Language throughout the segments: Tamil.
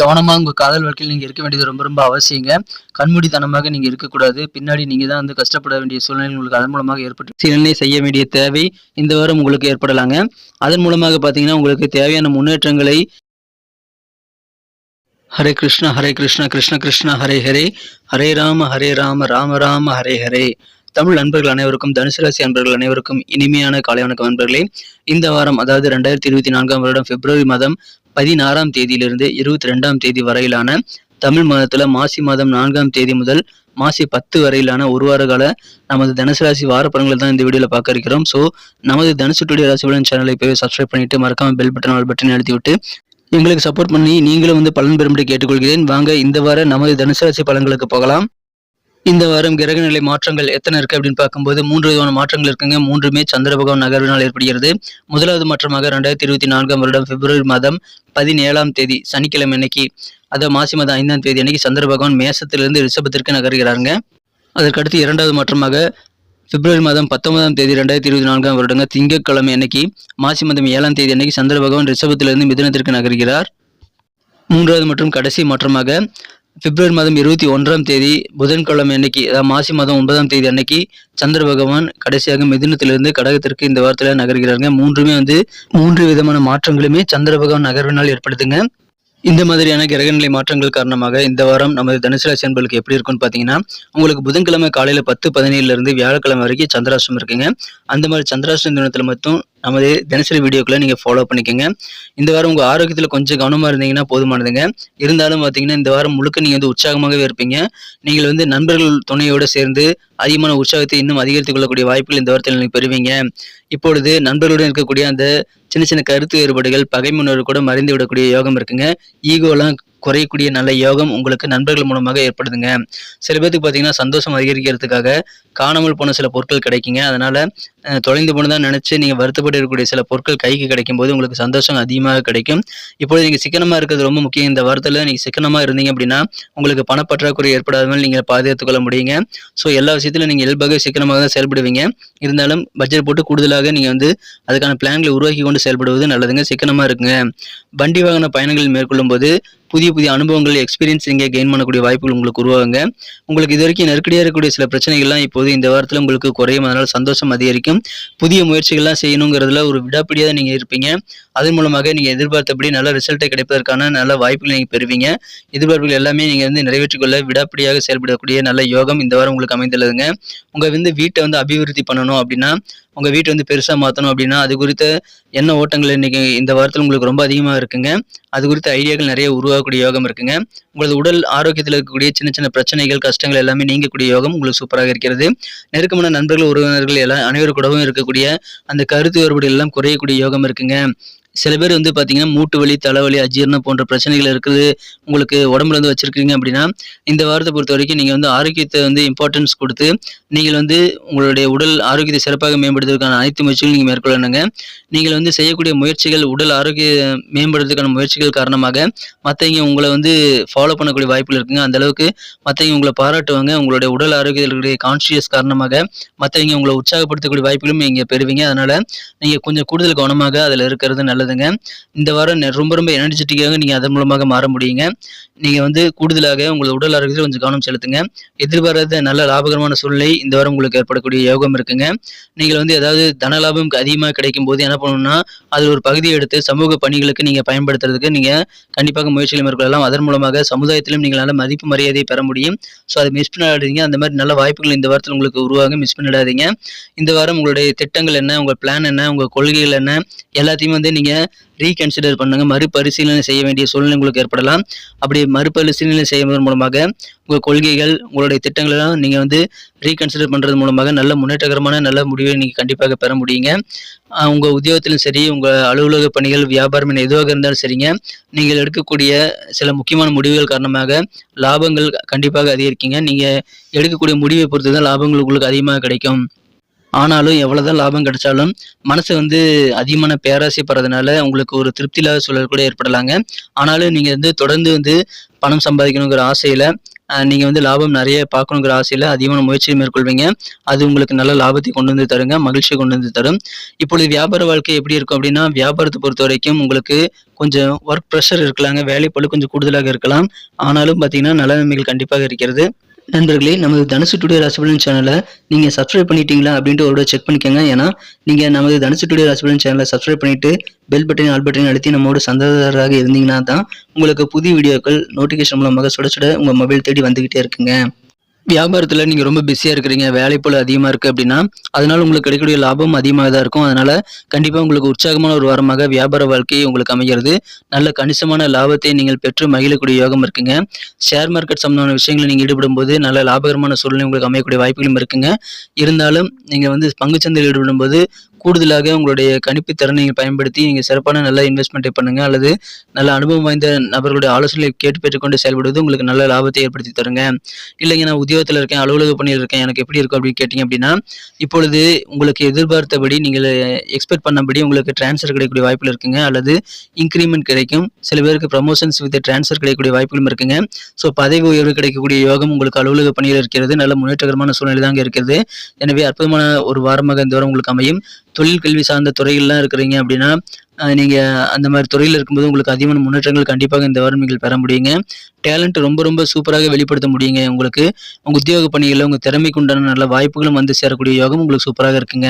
கவனமாக உங்கள் காதல் வாழ்க்கையில் நீங்கள் இருக்க வேண்டியது ரொம்ப ரொம்ப அவசியங்க. கண்மூடித்தனமாக நீங்கள் இருக்கக்கூடாது. பின்னாடி நீங்கள் தான் வந்து கஷ்டப்பட வேண்டிய சூழ்நிலை உங்களுக்கு அதன் மூலமாக ஏற்பட்டு சீலனை செய்ய வேண்டிய தேவை இந்த வாரம் உங்களுக்கு ஏற்படலாங்க. அதன் மூலமாக பார்த்தீங்கன்னா உங்களுக்கு தேவையான முன்னேற்றங்களை ஹரே கிருஷ்ணா ஹரே கிருஷ்ணா கிருஷ்ண கிருஷ்ணா ஹரே ஹரே. ஹரே ராம ஹரே ராம ராம ராம ஹரே ஹரே. தமிழ் நண்பர்கள் அனைவருக்கும் தனுசு ராசி அன்பர்கள் அனைவருக்கும் இனிமையான காலை வணக்கம் நண்பர்களே இந்த வாரம் அதாவது ரெண்டாயிரத்தி இருபத்தி நான்காம் வருடம் பிப்ரவரி மாதம் பதினாறாம் தேதியிலிருந்து இருபத்தி ரெண்டாம் தேதி வரையிலான தமிழ் மாதத்துல மாசி மாதம் நான்காம் தேதி முதல் மாசி பத்து வரையிலான ஒரு வார கால நமது தனுசு ராசி வார தான் இந்த வீடியோல பார்க்க இருக்கிறோம். ஸோ நமது தனுசு டுடே ராசி சேனலை போய் சப்ஸ்கிரைப் பண்ணிட்டு மறக்காம பெல் பட்டன் ஆல் பட்டன் அழுத்தி விட்டு எங்களுக்கு சப்போர்ட் பண்ணி நீங்களும் வந்து பலன் பெறும்படி கேட்டுக்கொள்கிறேன். வாங்க இந்த வார நமது தனுசு ராசி பலன்களுக்கு போகலாம். இந்த வாரம் கிரகநிலை மாற்றங்கள் எத்தனை இருக்கு அப்படின்னு பார்க்கும்போது மூன்று விதமான மாற்றங்கள் இருக்குங்க. மூன்றுமே சந்திர பகவான் நகர்வினால் ஏற்படுகிறது. முதலாவது மாற்றமாக ரெண்டாயிரத்தி இருபத்தி நான்காம் வருடம் பிப்ரவரி மாதம் பதினேழாம் தேதி சனிக்கிழமை அன்னைக்கு அதாவது மாசி மாதம் ஐந்தாம் தேதி அன்னைக்கு சந்திர பகவான் மேசத்திலிருந்து ரிஷபத்திற்கு நகர்கிறாருங்க. அதற்கடுத்து இரண்டாவது மாற்றமாக பிப்ரவரி மாதம் பத்தொன்பதாம் தேதி ரெண்டாயிரத்தி இருபத்தி நான்காம் வருடங்க திங்கட்கிழமை அன்னைக்கு மாசி மாதம் ஏழாம் தேதி அன்னைக்கு சந்திர பகவான் ரிஷபத்திலிருந்து மிதனத்திற்கு நகர்கிறார். மூன்றாவது மற்றும் கடைசி மாற்றமாக பிப்ரவரி மாதம் இருபத்தி ஒன்றாம் தேதி புதன்கிழமை அன்னைக்கு அதாவது மாசி மாதம் ஒன்பதாம் தேதி அன்னைக்கு சந்திர பகவான் கடைசியாக மிதுனத்திலிருந்து கடகத்திற்கு இந்த வாரத்தில் நகர்கிறாருங்க. மூன்றுமே வந்து மூன்று விதமான மாற்றங்களுமே சந்திர பகவான் நகர்வினால் ஏற்படுத்துங்க இந்த மாதிரியான கிரகநிலை மாற்றங்கள் காரணமாக இந்த வாரம் நமது தனுசு ராசி அன்பர்களுக்கு எப்படி இருக்கும்னு பார்த்தீங்கன்னா உங்களுக்கு புதன்கிழமை காலையில் பத்து பதினேழுல இருந்து வியாழக்கிழமை வரைக்கும் சந்திராஷ்டம் இருக்குங்க. அந்த மாதிரி சந்திராஷ்டம் தினத்தில் மட்டும் நமது தினசரி வீடியோக்களை நீங்கள் ஃபாலோ பண்ணிக்கோங்க. இந்த வாரம் உங்கள் ஆரோக்கியத்தில் கொஞ்சம் கவனமாக இருந்தீங்கன்னா போதுமானதுங்க. இருந்தாலும் பார்த்தீங்கன்னா இந்த வாரம் முழுக்க நீங்கள் வந்து உற்சாகமாகவே இருப்பீங்க. நீங்கள் வந்து நண்பர்கள் துணையோடு சேர்ந்து அதிகமான உற்சாகத்தை இன்னும் அதிகரித்துக் கொள்ளக்கூடிய வாய்ப்புகள் இந்த வாரத்தில் நீங்கள் பெறுவீங்க. இப்பொழுது நண்பர்களுடன் இருக்கக்கூடிய அந்த சின்ன சின்ன கருத்து வேறுபாடுகள் பகைமுன்னோர் கூட மறைந்து விடக்கூடிய யோகம் இருக்குங்க. ஈகோலாம் குறையக்கூடிய நல்ல யோகம் உங்களுக்கு நண்பர்கள் மூலமாக ஏற்படுதுங்க. சில பேருக்கு பார்த்தீங்கன்னா சந்தோஷம் அதிகரிக்கிறதுக்காக காணாமல் போன சில பொருட்கள் கிடைக்குங்க. அதனால் தொலைந்து போனதான் நினச்சி நீங்கள் வருத்தப்பட்டு இருக்கக்கூடிய சில பொருட்கள் கைக்கு கிடைக்கும் போது உங்களுக்கு சந்தோஷம் அதிகமாக கிடைக்கும். இப்பொழுது நீங்கள் சிக்கனமாக இருக்கிறது ரொம்ப முக்கியம். இந்த வாரத்தில் நீங்கள் சிக்கனமாக இருந்தீங்க அப்படின்னா உங்களுக்கு பணப்பற்றாக்குறை ஏற்படாத மாதிரி நீங்கள் பாதுகாத்துக் கொள்ள முடியுங்க. ஸோ எல்லா விஷயத்திலும் நீங்கள் இயல்பாக சிக்கனமாக தான் செயல்படுவீங்க. இருந்தாலும் பட்ஜெட் போட்டு கூடுதலாக நீங்கள் வந்து அதுக்கான பிளான்களை உருவாக்கி கொண்டு செயல்படுவது நல்லதுங்க. சிக்கனமாக இருக்குங்க. வண்டி வாகன பயணங்கள் மேற்கொள்ளும் போது புதிய புதிய அனுபவங்கள் எக்ஸ்பீரியன்ஸ் நீங்கள் கெயின் பண்ணக்கூடிய வாய்ப்புகள் உங்களுக்கு உருவாகுங்க. உங்களுக்கு இது வரைக்கும் நெருக்கடியாக இருக்கக்கூடிய சில பிரச்சனைகள்லாம் இப்போது இந்த வாரத்தில் உங்களுக்கு குறையும். அதனால் சந்தோஷம் அதிகரிக்கும். புதிய முயற்சிகள்லாம் செய்யணுங்கிறதுல ஒரு விடாப்பிடியாக நீங்கள் இருப்பீங்க. அதன் மூலமாக நீங்கள் எதிர்பார்த்தபடி நல்ல ரிசல்ட்டை கிடைப்பதற்கான நல்ல வாய்ப்புகளை நீங்கள் பெறுவீங்க. எதிர்பார்ப்புகள் எல்லாமே நீங்கள் வந்து நிறைவேற்றிக்கொள்ள விடாப்பிடியாக செயல்படக்கூடிய நல்ல யோகம் இந்த வாரம் உங்களுக்கு அமைந்துள்ளதுங்க. உங்கள் வந்து வீட்டை வந்து அபிவிருத்தி பண்ணணும் அப்படின்னா உங்கள் வீட்டை வந்து பெருசாக மாற்றணும் அப்படின்னா அது குறித்த எண்ண ஓட்டங்கள் இன்றைக்கி இந்த வாரத்தில் உங்களுக்கு ரொம்ப அதிகமாக இருக்குங்க. அது குறித்த ஐடியாக்கள் நிறைய உருவாகக்கூடிய யோகம் இருக்குங்க. உங்களது உடல் ஆரோக்கியத்தில் இருக்கக்கூடிய சின்ன சின்ன பிரச்சனைகள் கஷ்டங்கள் எல்லாமே நீங்கக்கூடிய யோகம் உங்களுக்கு சூப்பராக இருக்கிறது. நெருக்கமான நண்பர்கள் உறவினர்கள் எல்லாம் அனைவரு கூடவும் இருக்கக்கூடிய அந்த கருத்து வேறுபாடு எல்லாம் குறையக்கூடிய யோகம் இருக்குங்க. சில பேர் வந்து பார்த்தீங்கன்னா மூட்டு வலி தலைவலி அஜீரணம் போன்ற பிரச்சனைகள் இருக்குது. உங்களுக்கு உடம்புல வந்து வச்சிருக்கீங்க அப்படின்னா இந்த வாரத்தை பொறுத்த வரைக்கும் நீங்கள் வந்து ஆரோக்கியத்தை வந்து இம்பார்ட்டன்ஸ் கொடுத்து நீங்கள் வந்து உங்களுடைய உடல் ஆரோக்கியத்தை சிறப்பாக மேம்படுத்துவதற்கான அனைத்து முயற்சிகளும் நீங்கள் மேற்கொள்ளணுங்க. நீங்கள் வந்து செய்யக்கூடிய முயற்சிகள் உடல் ஆரோக்கிய மேம்படுறதுக்கான முயற்சிகள் காரணமாக மற்றவங்க உங்களை வந்து ஃபாலோ பண்ணக்கூடிய வாய்ப்புகள் இருக்குங்க. அந்த அளவுக்கு மற்றவங்க உங்களை பாராட்டுவாங்க. உங்களுடைய உடல் ஆரோக்கியத்தில் இருக்கக்கூடிய கான்ஷியஸ் காரணமாக மற்றவங்க உங்களை உற்சாகப்படுத்தக்கூடிய வாய்ப்புகளும் நீங்கள் பெறுவீங்க. அதனால் நீங்கள் கொஞ்சம் கூடுதல் கவனமாக அதில் இருக்கிறது நல்லது. நல்லதுங்க இந்த வாரம் ரொம்ப ரொம்ப எனர்ஜெட்டிக்காக நீங்கள் அதன் மூலமாக மாற முடியுங்க. நீங்கள் வந்து கூடுதலாக உங்களோட உடல் ஆரோக்கியத்தில் கொஞ்சம் கவனம் செலுத்துங்க. எதிர்பாராத நல்ல லாபகரமான சூழ்நிலை இந்த வாரம் உங்களுக்கு ஏற்படக்கூடிய யோகம் இருக்குங்க. நீங்கள் வந்து ஏதாவது தன லாபம் அதிகமாக கிடைக்கும் போது என்ன பண்ணணும்னா அதில் ஒரு பகுதியை எடுத்து சமூக பணிகளுக்கு நீங்கள் பயன்படுத்துறதுக்கு நீங்கள் கண்டிப்பாக முயற்சிகளை மேற்கொள்ளலாம். அதன் மூலமாக சமுதாயத்திலும் நீங்கள் நல்ல மதிப்பு மரியாதையை பெற முடியும். ஸோ அதை மிஸ் பண்ணாதீங்க. அந்த மாதிரி நல்ல வாய்ப்புகள் இந்த வாரத்தில் உங்களுக்கு உருவாக மிஸ் பண்ணிடாதீங்க. இந்த வாரம் உங்களுடைய திட்டங்கள் என்ன? உங்கள் பிளான் என்ன? உங்கள் கொள்கைகள் என்ன? எல்லாத்தையும் வந்து நீங்கள் ரீகன்சிடர் பண்ணுங்க. மறுபரிசீலனை செய்ய வேண்டிய சூழ்நிலை உங்களுக்கு ஏற்படலாம். அப்படி மறுபரிசீலனை செய்வதன் மூலமாக உங்கள் கொள்கைகள் உங்களுடைய திட்டங்கள் எல்லாம் நீங்கள் வந்து ரீகன்சிடர் பண்ணுறது மூலமாக நல்ல முன்னேற்றகரமான நல்ல முடிவை நீங்கள் கண்டிப்பாக பெற முடியுங்க. உங்கள் உத்தியோகத்திலும் சரி உங்கள் அலுவலக பணிகள் வியாபாரம் எதுவாக இருந்தாலும் சரிங்க. நீங்கள் எடுக்கக்கூடிய சில முக்கியமான முடிவுகள் காரணமாக லாபங்கள் கண்டிப்பாக அதிகரிக்குங்க. நீங்கள் எடுக்கக்கூடிய முடிவை பொறுத்து தான் லாபங்கள் உங்களுக்கு அதிகமாக கிடைக்கும். ஆனாலும் எவ்வளவுதான் லாபம் கிடைச்சாலும் மனசு வந்து அதிகமான பேராசைப்படுறதுனால உங்களுக்கு ஒரு திருப்தி இல்லாத சூழல் கூட ஏற்படலாங்க. ஆனாலும் நீங்க வந்து தொடர்ந்து வந்து பணம் சம்பாதிக்கணுங்கிற ஆசையில நீங்கள் வந்து லாபம் நிறைய பார்க்கணுங்கிற ஆசையில் அதிகமான முயற்சியை மேற்கொள்வீங்க. அது உங்களுக்கு நல்ல லாபத்தை கொண்டு வந்து தருங்க மகிழ்ச்சியை கொண்டு வந்து தரும். இப்பொழுது வியாபார வாழ்க்கை எப்படி இருக்கும் அப்படின்னா வியாபாரத்தை பொறுத்த வரைக்கும் உங்களுக்கு கொஞ்சம் ஒர்க் ப்ரெஷர் இருக்கலாங்க வேலைப்பளு கொஞ்சம் கூடுதலாக இருக்கலாம். ஆனாலும் பார்த்தீங்கன்னா நல்ல நன்மைகள் கண்டிப்பாக இருக்கிறது. நண்பர்களே நமது தனுசு டுடே ராசிபலன் சேனலை நீங்கள் சப்ஸ்கிரைப் பண்ணிட்டீங்களா அப்படின்ட்டு ஒரு செக் பண்ணிக்கோங்க. ஏன்னா நீங்கள் நமது தனுசு டுடே ராசிபலன் சேனலை சப்ஸ்கிரைப் பண்ணிட்டு பெல் பட்டன் ஆல் பட்டன் அழுத்தி நம்மோட சந்தாதாரராக இருந்தீங்கன்னா தான் உங்களுக்கு புதிய வீடியோக்கள் நோட்டிஃபிகேஷன் மூலமாக சுட சுட உங்கள் மொபைல் தேடி வந்துக்கிட்டே இருக்குங்க. வியாபாரத்தில் நீங்கள் ரொம்ப பிஸியாக இருக்கிறீங்க வேலைப்போல் அதிகமாக இருக்குது அப்படின்னா அதனால் உங்களுக்கு கிடைக்கக்கூடிய லாபம் அதிகமாக தான் இருக்கும். அதனால் கண்டிப்பாக உங்களுக்கு உற்சாகமான ஒரு வாரமாக வியாபார வாழ்க்கையை உங்களுக்கு அமைகிறது. நல்ல கணிசமான லாபத்தை நீங்கள் பெற்று மகிழக்கூடிய யோகம் இருக்குங்க. ஷேர் மார்க்கெட் சம்பந்தமான விஷயங்களை நீங்கள் ஈடுபடும் போது நல்ல லாபகரமான சூழ்நிலை உங்களுக்கு அமையக்கூடிய வாய்ப்புகளும் இருக்குங்க. இருந்தாலும் நீங்கள் வந்து பங்குச்சந்தையில் ஈடுபடும் போது கூடுதலாக உங்களுடைய கணிப்பு திறனை நீங்கள் பயன்படுத்தி நீங்கள் சிறப்பான நல்ல இன்வெஸ்ட்மெண்ட்டை பண்ணுங்கள் அல்லது நல்ல அனுபவம் வாய்ந்த நபர்களுடைய ஆலோசனை கேட்டு பெற்றுக்கொண்டு செயல்படுவது உங்களுக்கு நல்ல லாபத்தை ஏற்படுத்தி தருங்க. இல்லைங்க நான் உத்தியோகத்தில் இருக்கேன் அலுவலக பணியில் இருக்கேன் எனக்கு எப்படி இருக்கும் அப்படின்னு கேட்டிங்க அப்படின்னா இப்பொழுது உங்களுக்கு எதிர்பார்த்தபடி நீங்கள் எக்ஸ்பெக்ட் பண்ணபடி உங்களுக்கு ட்ரான்ஸ்ஃபர் கிடைக்கக்கூடிய வாய்ப்புகள் இருக்குங்க அல்லது இன்க்ரிமெண்ட் கிடைக்கும். சில பேருக்கு ப்ரமோஷன்ஸ் வித் ட்ரான்ஸ்ஃபர் கிடைக்கக்கூடிய வாய்ப்புகளும் இருக்குங்க. ஸோ பதவி உயர்வு கிடைக்கக்கூடிய யோகம் உங்களுக்கு அலுவலக பணியில் இருக்கிறது. நல்ல முன்னேற்றகரமான சூழ்நிலை தாங்க இருக்கிறது. எனவே அற்புதமான ஒரு வாரமாக இந்த வாரம் உங்களுக்கு அமையும். தொழில் கல்வி சார்ந்த துறைகள்லாம் இருக்கிறீங்க அப்படின்னா நீங்கள் அந்த மாதிரி துறையில் இருக்கும்போது உங்களுக்கு அதிகமான முன்னேற்றங்கள் கண்டிப்பாக இந்த வாரம் நீங்கள் பெற முடியுங்க. டேலண்ட் ரொம்ப ரொம்ப சூப்பராக வெளிப்படுத்த முடியுங்க உங்களுக்கு. உங்கள் உத்தியோக பணிகளில் உங்கள் திறமைக்கு உண்டான நல்ல வாய்ப்புகளும் வந்து சேரக்கூடிய யோகம் உங்களுக்கு சூப்பராக இருக்குங்க.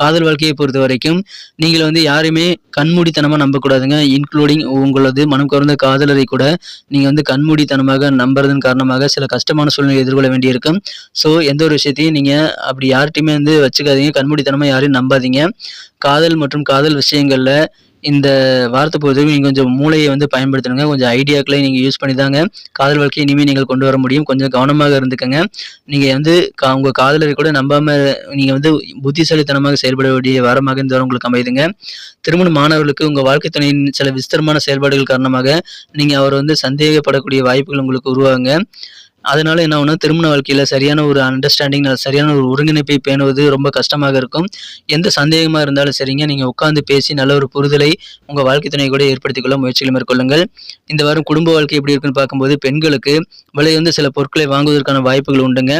காதல் வாழ்க்கையை பொறுத்த வரைக்கும் நீங்கள் வந்து யாரையுமே கண்மூடித்தனமாக நம்பக்கூடாதுங்க. இன்க்ளூடிங் உங்களது மனம் கவர்ந்த காதலரை கூட நீங்கள் வந்து கண்மூடித்தனமாக நம்புறதன் காரணமாக சில கஷ்டமான சூழ்நிலை எதிர்கொள்ள வேண்டியிருக்கும். ஸோ எந்த ஒரு விஷயத்தையும் நீங்கள் அப்படி யார்கிட்டையுமே வந்து வச்சுக்காதீங்க. கண்மூடித்தனமாக யாரையும் நம்பாதீங்க. காதல் மற்றும் காதல் விஷயங்களில் இந்த வாரத்தை பொறுத்தவரைக்கும் நீங்கள் கொஞ்சம் மூளையை வந்து பயன்படுத்தணுங்க. கொஞ்சம் ஐடியாக்களை நீங்கள் யூஸ் பண்ணி தாங்க காதல் வாழ்க்கையை இனிமேல் நீங்கள் கொண்டு வர முடியும். கொஞ்சம் கவனமாக இருந்துக்கங்க. நீங்கள் வந்து கா உங்கள் காதலரை கூட நம்பாமல் நீங்கள் வந்து புத்திசாலித்தனமாக செயல்பட வேண்டிய வாரமாக இந்த வாரம் உங்களுக்கு அமையுதுங்க திருமண மாணவர்களுக்கு உங்கள் வாழ்க்கை துணையின் சில விஸ்தரமான செயல்பாடுகள் காரணமாக நீங்கள் அவர் வந்து சந்தேகப்படக்கூடிய வாய்ப்புகள் உங்களுக்கு உருவாகுங்க. அதனால என்ன ஆகுனா திருமண வாழ்க்கையில் சரியான ஒரு அண்டர்ஸ்டாண்டிங் சரியான ஒரு ஒருங்கிணைப்பை பேணுவது ரொம்ப கஷ்டமாக இருக்கும். எந்த சந்தேகமாக இருந்தாலும் சரிங்க நீங்கள் உட்காந்து பேசி நல்ல ஒரு புரிதலை உங்கள் வாழ்க்கை துணை கூட ஏற்படுத்திக் கொள்ள முயற்சிகளை மேற்கொள்ளுங்கள். இந்த வாரம் குடும்ப வாழ்க்கை எப்படி இருக்குன்னு பார்க்கும்போது பெண்களுக்கு விலை வந்து சில பொருட்களை வாங்குவதற்கான வாய்ப்புகள் உண்டுங்க.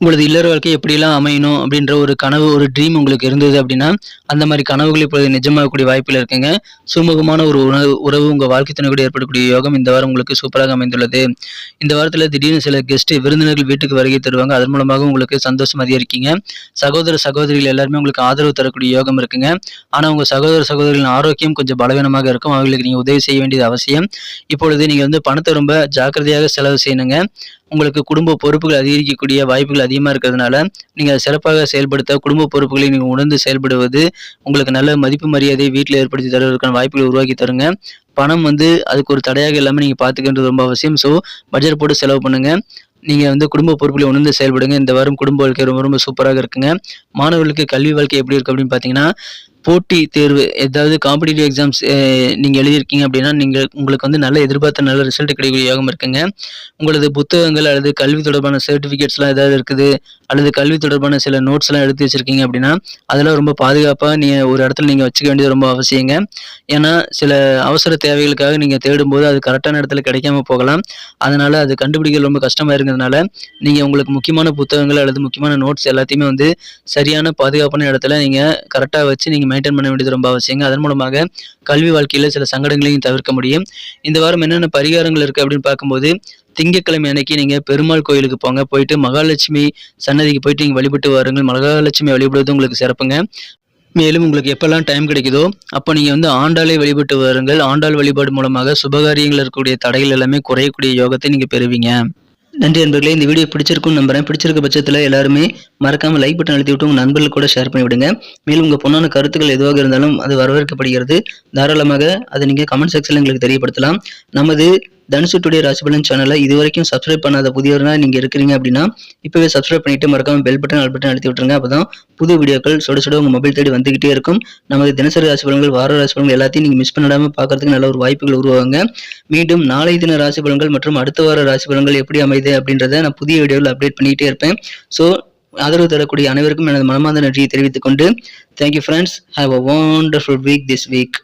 உங்களது இல்லற வாழ்க்கை எப்படிலாம் அமையணும் அப்படின்ற ஒரு கனவு ஒரு ட்ரீம் உங்களுக்கு இருந்தது அப்படின்னா அந்த மாதிரி கனவுகள் இப்பொழுது நிஜமாகக்கூடிய வாய்ப்பில் இருக்குங்க. சுமூகமான ஒரு உணவு உறவு உங்கள் வாழ்க்கை துணை கூட ஏற்படக்கூடிய யோகம் இந்த வாரம் உங்களுக்கு சூப்பராக அமைந்துள்ளது. இந்த வாரத்தில் திடீர்னு சில கெஸ்ட் விருந்தினர்கள் வீட்டுக்கு வருகை தருவாங்க. அதன் மூலமாக உங்களுக்கு சந்தோஷம் அதிகரிக்கீங்க. சகோதர சகோதரிகள் எல்லாருமே உங்களுக்கு ஆதரவு தரக்கூடிய யோகம் இருக்குங்க. ஆனால் உங்கள் சகோதர சகோதரிகளின் ஆரோக்கியம் கொஞ்சம் பலவீனமாக இருக்கும். அவர்களுக்கு நீங்கள் உதவி செய்ய வேண்டியது அவசியம். இப்பொழுது நீங்கள் வந்து பணத்தை ரொம்ப ஜாக்கிரதையாக செலவு செய்யணுங்க. உங்களுக்கு குடும்ப பொறுப்புகள் அதிகரிக்கக்கூடிய வாய்ப்புகள் அதிகமாக இருக்கிறதுனால நீங்கள் அதை சிறப்பாக செயல்படுத்த குடும்ப பொறுப்புகளை நீங்கள் உணர்ந்து செயல்படுவது உங்களுக்கு நல்ல மதிப்பு மரியாதை வீட்டில் ஏற்படுத்தி தருவதற்கான வாய்ப்புகளை உருவாக்கி தருங்க. பணம் வந்து அதுக்கு ஒரு தடையாக இல்லாமல் நீங்கள் பார்த்துக்கின்றது ரொம்ப அவசியம். ஸோ பட்ஜெட் போட்டு செலவு பண்ணுங்கள் நீங்கள் வந்து குடும்ப பொறுப்புகளை உணர்ந்து செயல்படுங்க. இந்த வாரம் குடும்ப வாழ்க்கை ரொம்ப ரொம்ப சூப்பராக இருக்குங்க. மாணவர்களுக்கு கல்வி வாழ்க்கை எப்படி இருக்குது அப்படின்னு பார்த்தீங்கன்னா போட்டி தேர்வு ஏதாவது காம்படிட்டிவ் எக்ஸாம்ஸ் நீங்கள் எழுதியிருக்கீங்க அப்படின்னா நீங்கள் உங்களுக்கு வந்து நல்ல எதிர்பார்த்த நல்ல ரிசல்ட் கிடைக்கக்கூடிய யோகம் இருக்குங்க. உங்களது புத்தகங்கள் அல்லது கல்வி தொடர்பான சர்டிஃபிகேட்ஸ்லாம் ஏதாவது இருக்குது அல்லது கல்வி தொடர்பான சில நோட்ஸ்லாம் எடுத்து வச்சுருக்கீங்க அப்படின்னா அதெல்லாம் ரொம்ப பாதுகாப்பாக நீங்கள் ஒரு இடத்துல நீங்கள் வச்சுக்க வேண்டியது ரொம்ப அவசியங்க. ஏன்னா சில அவசர தேவைகளுக்காக நீங்கள் தேடும்போது அது கரெக்டான இடத்துல கிடைக்காம போகலாம். அதனால் அது கண்டுபிடிக்க ரொம்ப கஷ்டமாக இருக்கிறதுனால நீங்கள் உங்களுக்கு முக்கியமான புத்தகங்கள் அல்லது முக்கியமான நோட்ஸ் எல்லாத்தையுமே வந்து சரியான பாதுகாப்பான இடத்துல நீங்கள் கரெக்டாக வச்சு நீங்கள் மெயின்டைன் பண்ண வேண்டியது ரொம்ப அவசியங்க. அதன் மூலமாக கல்வி வாழ்க்கையில் சில சங்கடங்களையும் தவிர்க்க முடியும். இந்த வாரம் என்னென்ன பரிகாரங்கள் இருக்குது அப்படின்னு பார்க்கும்போது திங்கட்கிழமை அன்னைக்கு நீங்கள் பெருமாள் கோயிலுக்கு போங்க. போயிட்டு மகாலட்சுமி சன்னதிக்கு போயிட்டு நீங்கள் வழிபட்டு வாருங்கள். மகாலட்சுமி வழிபடுவது உங்களுக்கு சிறப்புங்க. மேலும் உங்களுக்கு எப்பெல்லாம் டைம் கிடைக்குதோ அப்போ நீங்கள் வந்து ஆண்டாளை வழிபட்டு வாருங்கள். ஆண்டாள் வழிபாடு மூலமாக சுபகாரியங்கள் இருக்கக்கூடிய தடைகள் எல்லாமே குறையக்கூடிய யோகத்தை நீங்கள் பெறுவீங்க. நன்றி நண்பர்களே இந்த வீடியோ பிடிச்சிருக்கும்னு நம்புறேன். பிடிச்சிருக்க பட்சத்தில் எல்லாருமே மறக்காம லைக் பட்டன் அழுத்தி விட்டு உங்கள் நண்பர்கள் கூட ஷேர் பண்ணி விடுங்க. மேலும் உங்கள் பொண்ணான கருத்துக்கள் எதுவாக இருந்தாலும் அது வரவேற்கப்படுகிறது. தாராளமாக அதை நீங்கள் கமெண்ட் செக்ஷனில் எங்களுக்கு தெரியப்படுத்தலாம். நமது தனுசு டுடே ராசிபலன் சேனலை இது வரைக்கும் சப்ஸ்கிரைப் பண்ணாத புதியவர்களா நீங்கள் இருக்கிறீங்க அப்படின்னா இப்போவே சப்ஸ்கிரைப் பண்ணிட்டு மறக்காம பெல் பட்டன் ஆல் பட்டன் அழுத்தி விட்டுருங்க. அப்போ தான் புது வீடியோக்கள் சுட சுட உங்கள் மொபைல் தேடி வந்துகிட்டே இருக்கும். நமது தினசரி ராசிபலன்கள் வார ராசிபலன்கள் எல்லாத்தையும் நீங்கள் மிஸ் பண்ணிடாமல் பார்க்கறதுக்கு நல்ல ஒரு வாய்ப்புகள் உருவாங்க மீண்டும் நாளை தின ராசிபலன்கள் மற்றும் அடுத்த வார ராசிபலன்கள் எப்படி அமைது அப்படின்றத நான் புதிய வீடியோவில் அப்டேட் பண்ணிகிட்டே இருப்பேன். ஸோ ஆதரவு தரக்கூடிய அனைவருக்கும் எனது மனமார்ந்த நன்றியை தெரிவித்துக் கொண்டு thank you friends have a wonderful week this week